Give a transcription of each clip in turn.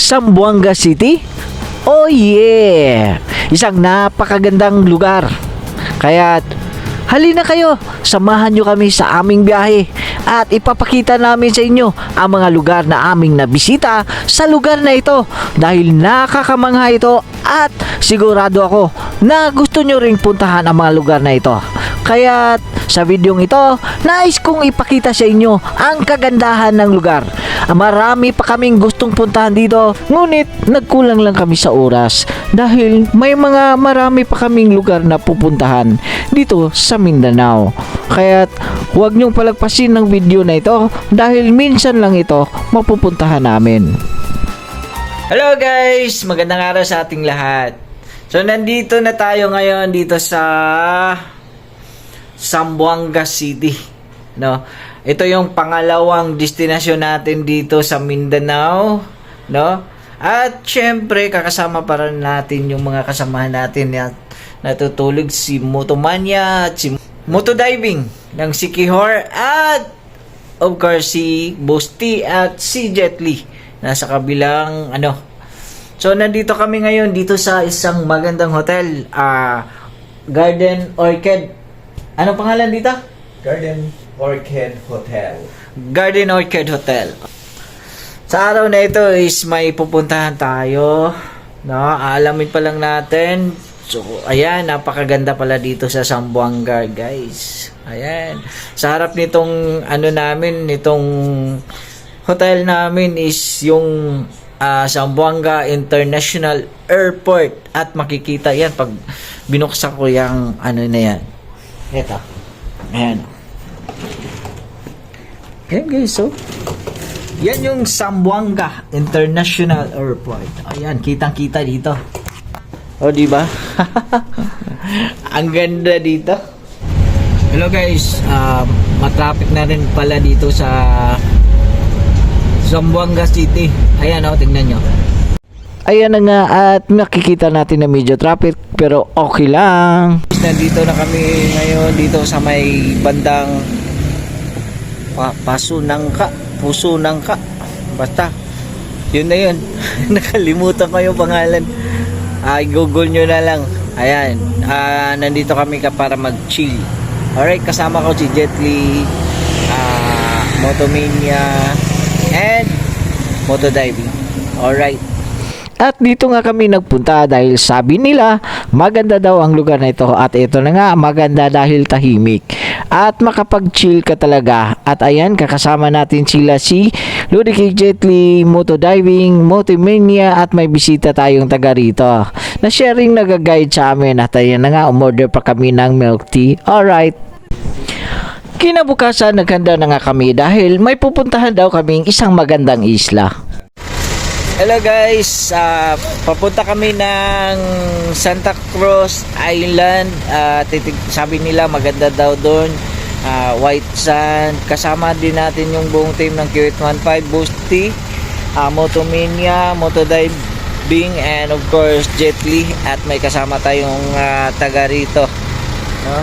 Sambuanga City? Oh yeah! Isang napakagandang lugar. Kaya halina kayo, samahan nyo kami sa aming biyahe at ipapakita namin sa inyo ang mga lugar na aming nabisita sa lugar na ito dahil nakakamangha ito at sigurado ako na gusto nyo ring puntahan ang mga lugar na ito. Kaya sa videong ito, nais kong ipakita sa inyo ang kagandahan ng lugar. Marami pa kaming gustong puntahan dito, ngunit nagkulang lang kami sa oras dahil may mga marami pa kaming lugar na pupuntahan dito sa Mindanao. Kaya huwag niyong palagpasin ng video na ito dahil minsan lang ito mapupuntahan namin. Hello guys! Magandang araw sa ating lahat. So nandito na tayo ngayon dito sa Zamboanga City. No? Ito yung pangalawang destinasyon natin dito sa Mindanao, no? At syempre, kakasama pa rin natin yung mga kasamahan natin na natutulog si Motomania at si Motodiving ng si Kihor at of course si Bosti at si Jet Li nasa kabilang ano So nandito kami ngayon dito sa isang magandang hotel, ah Garden Orchid. Anong pangalan dito? Garden Orchid Hotel. Garden Orchid Hotel. Sa araw na ito is may pupuntahan tayo. No, aalamin pa lang natin. So, ayan, napakaganda pala dito sa Zamboanga, guys. Ayan. Sa harap nitong ano namin, nitong hotel namin is yung ah, Zamboanga International Airport at makikita yan pag binuksan ko yung ano na yan. Ito. Ayan. Ayan guys, so. Yan yung Zamboanga International Airport. Ayan, kitang-kita dito. O, di ba? Ang ganda dito. Hello guys, um, matraffic na rin pala dito sa Zamboanga City. Ayan o, tingnan nyo. Ayan na nga at makikita natin na medyo traffic pero okay lang. Nandito na kami ngayon dito sa may bandang pa paso ng ka, puso ng ka. Basta, yun na yun. Nakalimutan ko yung pangalan. Ay, google nyo na lang. Ayan, ah, nandito kami ka para mag-chill. Alright, kasama ko si Jet Li, ah, Motomania, and Motodiving. Alright. At dito nga kami nagpunta dahil sabi nila maganda daw ang lugar na ito at ito na nga maganda dahil tahimik at makapag-chill ka talaga at ayan kakasama natin sila si Lodi K. Jetly, Motodiving, Motomania at may bisita tayong taga rito na sharing nag-guide sa amin at ayan na nga umorder pa kami ng milk tea. Alright. Kinabukasan naghanda na nga kami dahil may pupuntahan daw kaming isang magandang isla. Hello guys, Ah, papunta kami ng Santa Cruz Island. Titig sabi nila maganda daw doon. Ah, white sand. Kasama din natin yung buong team ng Q815 Boosty, uh, Motomania, Motodiving, and of course Jet Li. At may kasama tayong ah, taga rito. No?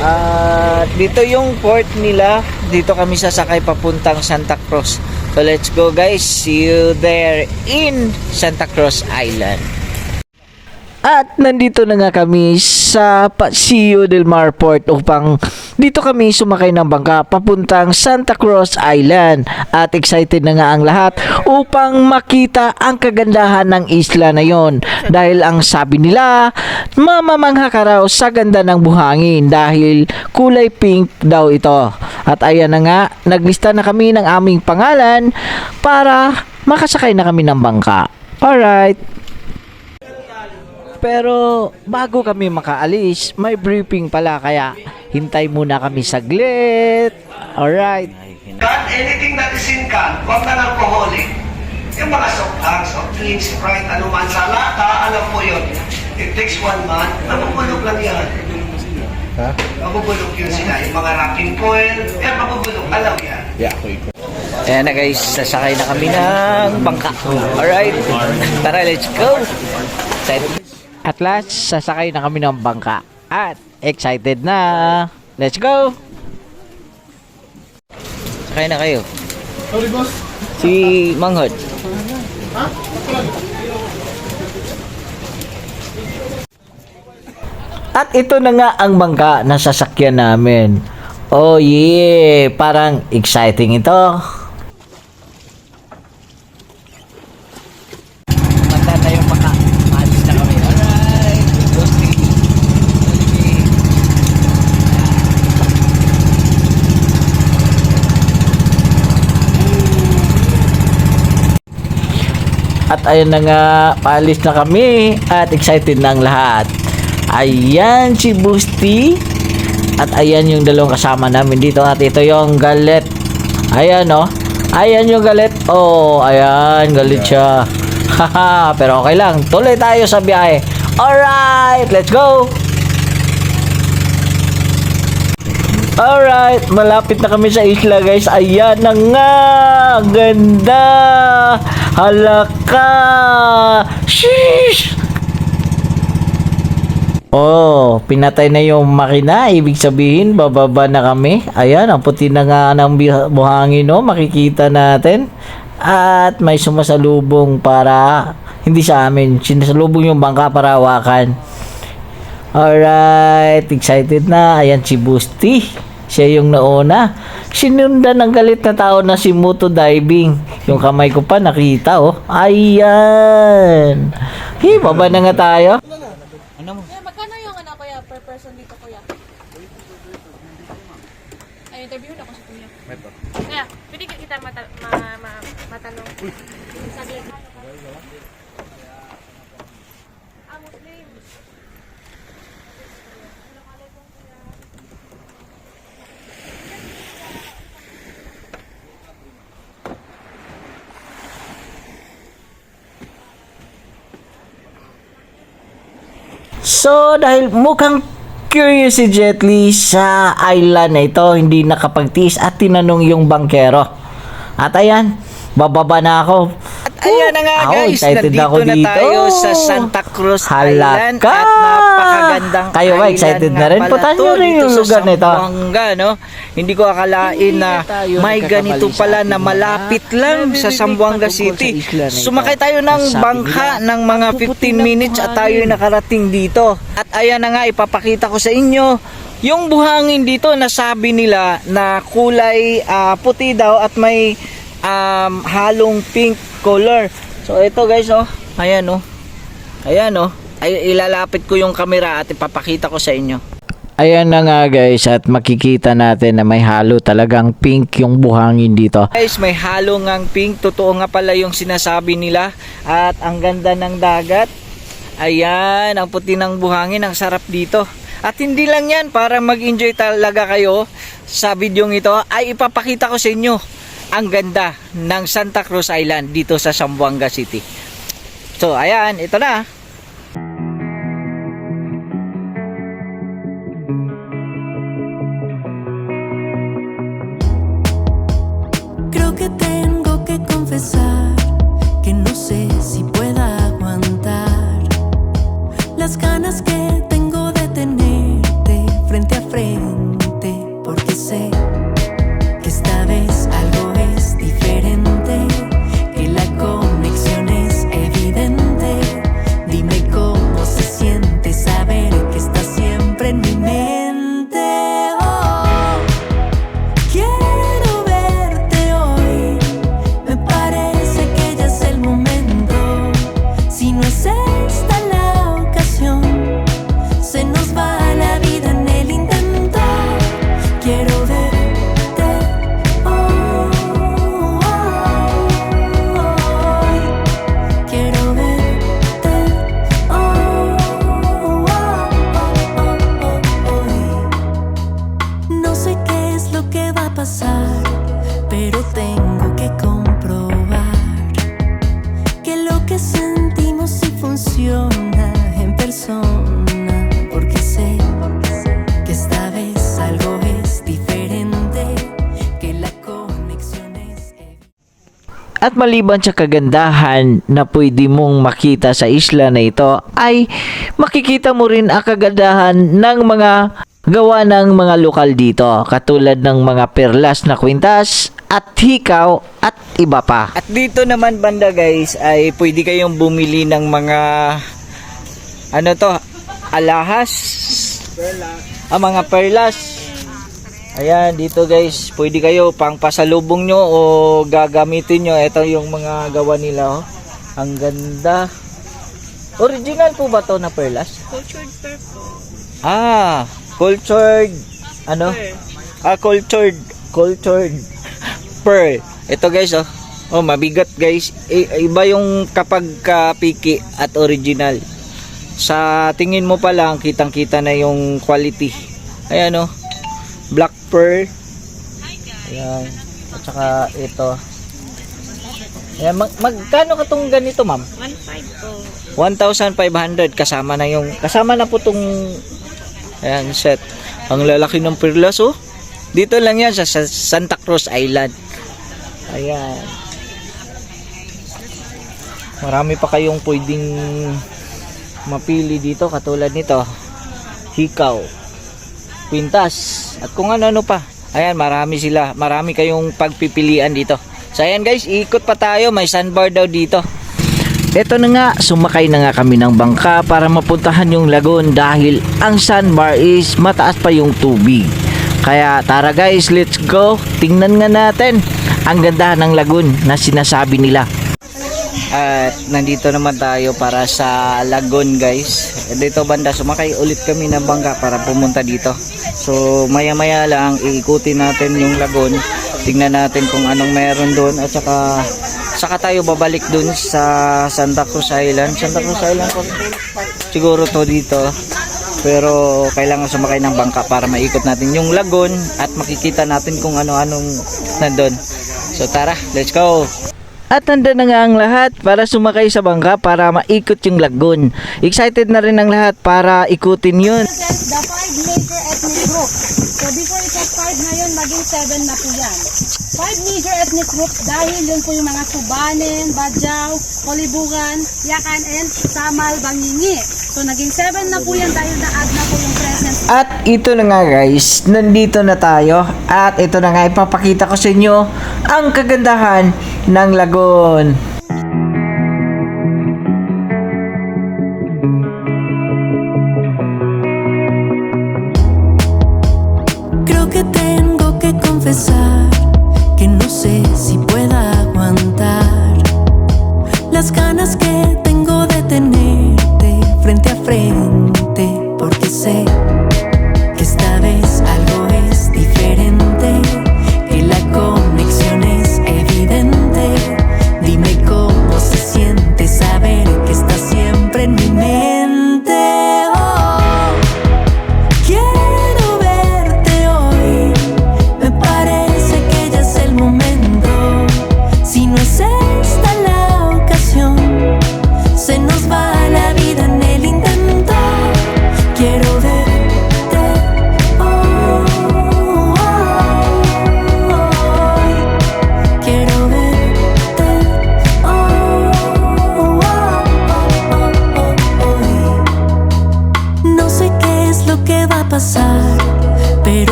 At dito yung port nila. Dito kami sasakay papuntang Santa Cruz. So let's go guys. See you there in Santa Cruz Island. At nandito na nga kami sa Paseo del Mar Port upang dito kami sumakay ng bangka papuntang Santa Cruz Island. At excited na nga ang lahat upang makita ang kagandahan ng isla na yon. Dahil ang sabi nila, mamamangha ka raw sa ganda ng buhangin dahil kulay pink daw ito. At ayan na nga, naglista na kami ng aming pangalan para makasakay na kami ng bangka. Alright. Pero bago kami makaalis, may briefing pala kaya hintay muna kami saglit. Alright. Can anything that is in can, huwag na alcoholic. Yung mga soft drinks, soft drinks, Sprite, ano man sa lata, alam po yun. It takes one month, mabubulok lang yan. Ha? Mabubulok yun sila. Yung mga wrapping foil, yan mabubulok, alam yan. Yeah, okay. Ayan na guys, sasakay na kami ng bangka. Alright. Tara, let's go. Excited. At last, sasakay na kami ng bangka. At excited na. Let's go. Sakay na kayo. Sorry, boss. Si Manghod. Ha? At ito na nga ang bangka na sasakyan namin. Oh yeah, parang exciting ito. Mata na yung baka. Maalis na kami. Alright. Ghosty. Jollibee. At ayun na nga, paalis na kami at excited na lahat. Ayan si Boosty. At ayan yung dalawang kasama namin dito at ito yung galit. Ayan oh. Ayan yung galit. Oh, ayan, galit siya. Haha, pero okay lang. Tuloy tayo sa biyahe. Alright, let's go! Alright, malapit na kami sa isla guys. Ayan na nga! Ganda! Halaka! Sheesh! Oh, pinatay na yung makina. Ibig sabihin, bababa na kami. Ayan, ang puti na nga ng buhangin, no? Makikita natin. At may sumasalubong para, hindi sa amin, sinasalubong yung bangka para hawakan. Alright, excited na. Ayan si Boosty. Siya yung nauna. Sinundan ng galit na tao na si Moto Diving. Yung kamay ko pa nakita, oh. Ayan. Hey, baba na nga tayo. Kuya, magkano yung ano kuya per person dito kuya? Ay, interview na ako sa kuya. Kaya, pwede kita mata ma, ma, matanong. Saglit. So, dahil mukhang curious si Jet Li sa island na ito, hindi nakapagtiis at tinanong yung bankero. At ayan, bababa na ako. Ayan na nga guys, excited nandito ako na dito. tayo sa Santa Cruz Halaka! Island at napakagandang Kayo ba, excited na rin? to nyo rin yung lugar na ito. Zamboanga, no? Hindi ko akalain na may ganito pala na malapit lang sa naririnig Zamboanga patungkol sa City. Sumakay tayo ng bangka ng mga ang puputi 15 ng minutes at tayo nakarating dito. At ayan na nga, ipapakita ko sa inyo yung buhangin dito na sabi nila na kulay ah, puti daw at may um, halong pink color. So ito guys oh, ayan oh. Ayan oh. Ay, ilalapit ko yung camera at ipapakita ko sa inyo. Ayan na nga guys at makikita natin na may halo talagang pink yung buhangin dito. Guys, may halo ngang pink. Totoo nga pala yung sinasabi nila. At ang ganda ng dagat. Ayan, ang puti ng buhangin. Ang sarap dito. At hindi lang yan, para mag-enjoy talaga kayo sa videong ito, ay ipapakita ko sa inyo ang ganda ng Santa Cruz Island dito sa Zamboanga City. So, ayan, ito na. Creo que tengo que confesar que no sé si pueda aguantar las ganas At maliban sa kagandahan na pwede mong makita sa isla na ito, ay makikita mo rin ang kagandahan ng mga gawa ng mga lokal dito katulad ng mga perlas na kwintas at hikaw at iba pa. At dito naman banda guys ay pwede kayong bumili ng mga ano to alahas. Ah, mga perlas. Ayan, dito guys, pwede kayo pang pasalubong nyo o gagamitin nyo. Ito yung mga gawa nila oh. Ang ganda. Original po ba to na perlas? Cultured purple. Ah, cultured ano? Ah, cultured cultured pearl. Ito guys oh. Oh, mabigat guys. I- iba yung kapag ka piki at original. Sa tingin mo pa lang kitang-kita na yung quality. Ayan oh. Black pearl. Ayan. At saka ito. Ayan, mag magkano katong ganito, ma'am? 1.5 po. 1,500 kasama na yung kasama na po tong ayan set ang lalaki ng perlas oh dito lang yan sa, sa Santa Cruz Island ayan marami pa kayong pwedeng mapili dito katulad nito hikaw pintas at kung ano-ano pa ayan marami sila marami kayong pagpipilian dito so ayan guys ikot pa tayo may sandbar daw dito Eto na nga, sumakay na nga kami ng bangka para mapuntahan yung lagoon dahil ang sandbar is mataas pa yung tubig. Kaya tara guys, let's go. Tingnan nga natin ang ganda ng lagoon na sinasabi nila. At nandito naman tayo para sa Lagoon guys. Dito banda sumakay ulit kami ng bangka para pumunta dito. So maya maya lang iikutin natin yung Lagoon. Tingnan natin kung anong meron doon at saka saka tayo babalik doon sa Santa Cruz Island. Santa Cruz Island po. Siguro to dito. Pero kailangan sumakay ng bangka para maikot natin yung lagoon at makikita natin kung ano-anong nandun. So tara, let's go! At handa na nga ang lahat para sumakay sa bangka para maikot yung lagoon. Excited na rin ang lahat para ikutin yun. the five major ethnic groups. So before it was five, ngayon maging seven na po yan. Five major ethnic groups dahil yun po yung mga Subanen, Badyaw, Kolibugan, Yakan, and Samal, Bangingi. So naging seven na po yan dahil na-add na po yung presence At ito na nga guys, nandito na tayo at ito na nga ipapakita ko sa inyo ang kagandahan ng lagoon.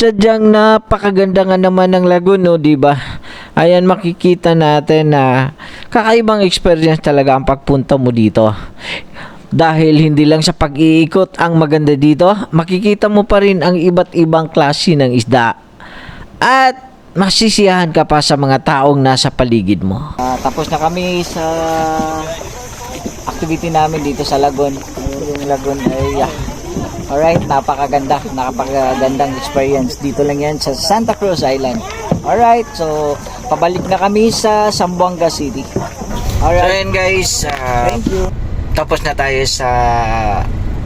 Sadyang napakaganda nga naman ng lagoon, di ba? Ayan, makikita natin na kakaibang experience talaga ang pagpunta mo dito. Dahil hindi lang sa pag-iikot ang maganda dito, makikita mo pa rin ang iba't ibang klase ng isda. At masisiyahan ka pa sa mga taong nasa paligid mo. Ah, tapos na kami sa activity namin dito sa Lagon. Yung Lagon ay ah, Alright, napakaganda, napakagandang experience. Dito lang yan sa Santa Cruz Island. Alright, so pabalik na kami sa Zamboanga City. Alright. So yun guys, thank you. Tapos na tayo sa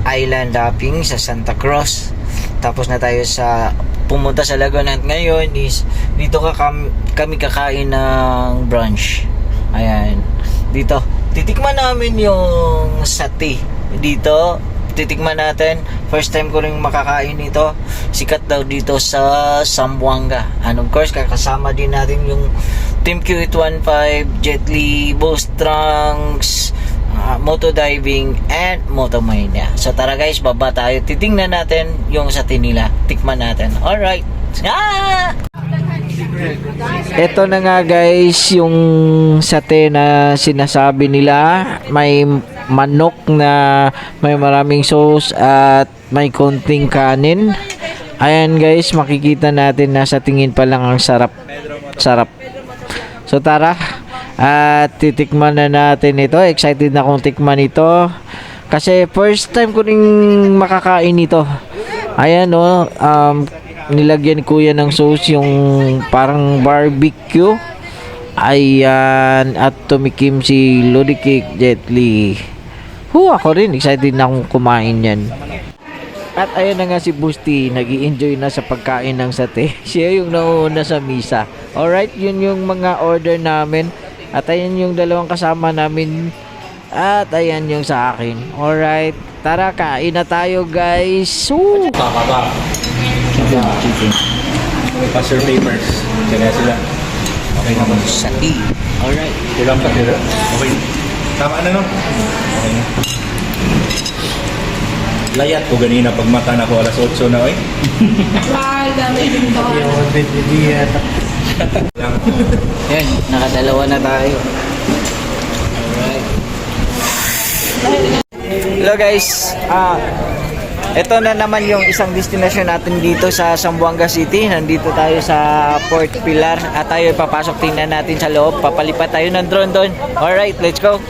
island hopping sa Santa Cruz. Tapos na tayo sa pumunta sa Lagoon at ngayon is dito ka kami, kami kakain ng brunch. Ayan. Dito. Titikman namin yung sati dito titikman natin. First time ko rin makakain ito. Sikat daw dito sa Zamboanga. And of course, kakasama din natin yung Team Q815, Jet Li, Boss Trunks, uh, Moto Diving, and Moto Mania. So tara guys, baba tayo. Titingnan natin yung sa tinila. Tikman natin. Alright. Ah! Ito na nga guys yung sate na sinasabi nila. May manok na may maraming sauce at may konting kanin. Ayan guys, makikita natin na sa tingin pa lang ang sarap. Sarap. So tara, at titikman na natin ito. Excited na akong tikman ito. Kasi first time ko rin makakain ito. Ayan o, um, nilagyan ko yan ng sauce yung parang barbecue. Ayan, at tumikim si Lodi Cake Li. Hu, ako rin, excited na akong kumain yan. At ayan na nga si Busti, nag enjoy na sa pagkain ng sate. Siya yung nauuna sa misa. Alright, yun yung mga order namin. At ayan yung dalawang kasama namin. At ayan yung sa akin. Alright, tara kain na tayo guys. Woo! Pass your papers. Kaya sila. Okay naman. Sati. Alright. Kulang pa sila. Okay. Tama na no? Na. Layat ko ganina pag mata na ko alas 8 na oy. Lang. Yan, nakadalawa na tayo. Alright. Hello guys. Ah, ito na naman yung isang destination natin dito sa Zamboanga City. Nandito tayo sa Port Pilar at tayo papasok tingnan natin sa loob. Papalipat tayo ng drone doon. Alright, let's go.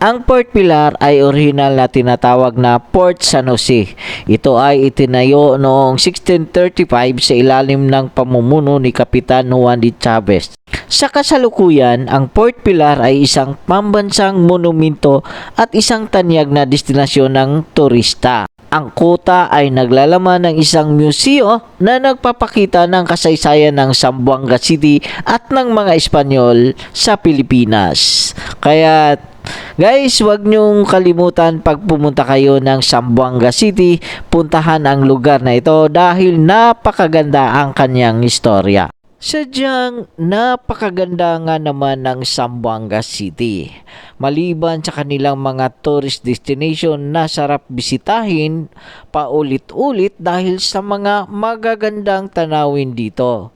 Ang Port Pilar ay original na tinatawag na Port San Jose. Ito ay itinayo noong 1635 sa ilalim ng pamumuno ni Kapitan Juan de Chavez. Sa kasalukuyan, ang Port Pilar ay isang pambansang monumento at isang tanyag na destinasyon ng turista. Ang kota ay naglalaman ng isang museo na nagpapakita ng kasaysayan ng Zamboanga City at ng mga Espanyol sa Pilipinas. Kaya Guys, huwag niyong kalimutan pag pumunta kayo ng Zamboanga City, puntahan ang lugar na ito dahil napakaganda ang kanyang istorya. Sadyang napakaganda nga naman ng Zamboanga City. Maliban sa kanilang mga tourist destination na sarap bisitahin paulit-ulit dahil sa mga magagandang tanawin dito.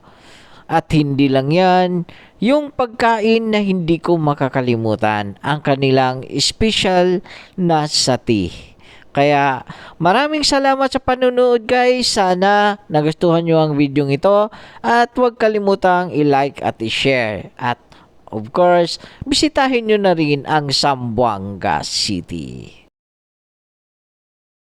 At hindi lang yan, yung pagkain na hindi ko makakalimutan, ang kanilang special na sati. Kaya maraming salamat sa panunood guys. Sana nagustuhan nyo ang video ito at huwag kalimutang i-like at i-share. At of course, bisitahin nyo na rin ang Zamboanga City.